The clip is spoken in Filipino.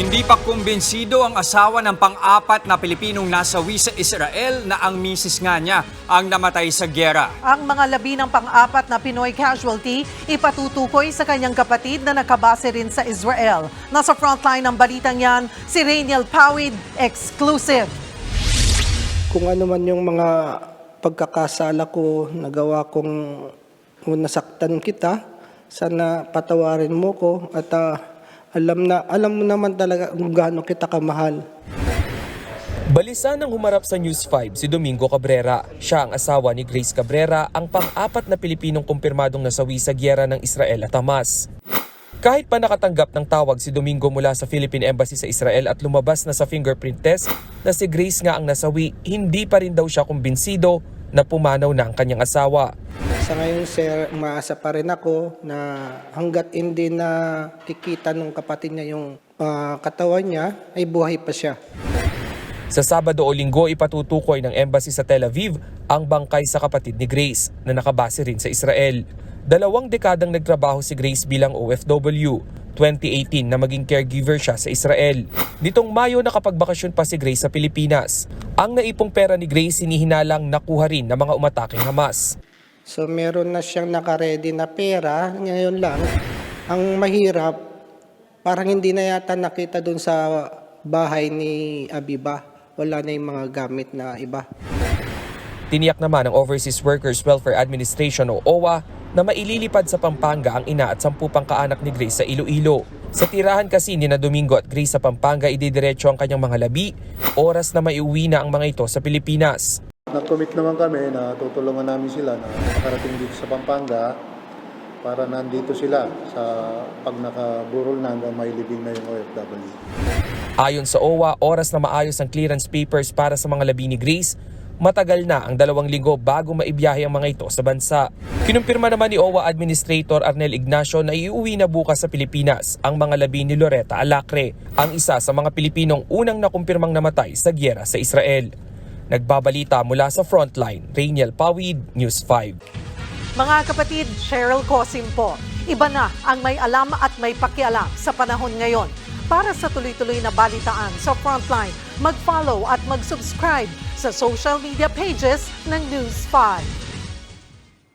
Hindi pa kumbinsido ang asawa ng pang-apat na Pilipinong nasawi sa Israel na ang misis nga niya ang namatay sa gyera. Ang mga labi ng pang-apat na Pinoy casualty ipatutukoy sa kanyang kapatid na nakabase rin sa Israel. Nasa frontline ng balitang yan, si Rainiel Pawid, exclusive. kung ano man yung mga pagkakasala ko, nagawa kong nasaktan kita, sana patawarin mo ko at ah, alam na alam mo naman talaga kung gaano kita kamahal. Balisa nang humarap sa News 5 si Domingo Cabrera. Siya ang asawa ni Grace Cabrera, ang pang-apat na Pilipinong kumpirmadong nasawi sa gyera ng Israel at Hamas. Kahit pa nakatanggap ng tawag si Domingo mula sa Philippine Embassy sa Israel at lumabas na sa fingerprint test na si Grace nga ang nasawi, hindi pa rin daw siya kumbinsido na pumanaw na ang kanyang asawa. Sa ngayon, sir, umaasa pa rin ako na hanggat hindi na kikita ng kapatid niya yung ah, katawan niya, ay buhay pa siya. Sa Sabado o Linggo, ipatutukoy ng embassy sa Tel Aviv ang bangkay sa kapatid ni Grace na nakabase rin sa Israel. Dalawang dekadang nagtrabaho si Grace bilang OFW. 2018 na maging caregiver siya sa Israel. Nitong Mayo nakapagbakasyon pa si Grace sa Pilipinas. Ang naipong pera ni Grace hinihinalang nakuha rin ng mga umataking Hamas. So meron na siyang nakaredy na pera, ngayon lang. Ang mahirap, parang hindi na yata nakita dun sa bahay ni Abiba. Wala na yung mga gamit na iba. Tiniyak naman ng Overseas Workers Welfare Administration o OWA na maililipad sa Pampanga ang ina at sampu pang kaanak ni Grace sa Iloilo. Sa tirahan kasi ni na Domingo at Grace sa Pampanga ididiretso ang kanyang mga labi, oras na maiuwi na ang mga ito sa Pilipinas. Nag-commit naman kami na tutulungan namin sila na makarating dito sa Pampanga para nandito sila sa pag nakaburol na hanggang may libing na yung OFW. Ayon sa OWA, oras na maayos ang clearance papers para sa mga labi ni Grace, matagal na ang dalawang linggo bago maibiyahe ang mga ito sa bansa. Kinumpirma naman ni OWA Administrator Arnel Ignacio na iuwi na bukas sa Pilipinas ang mga labi ni Loretta Alacre, ang isa sa mga Pilipinong unang nakumpirmang namatay sa gyera sa Israel. Nagbabalita mula sa Frontline, Rainiel Pawid, News 5. Mga kapatid, Cheryl Cosim po. Iba na ang may alam at may pakialam sa panahon ngayon. Para sa tuloy-tuloy na balitaan sa Frontline, mag-follow at mag-subscribe sa social media pages ng News 5.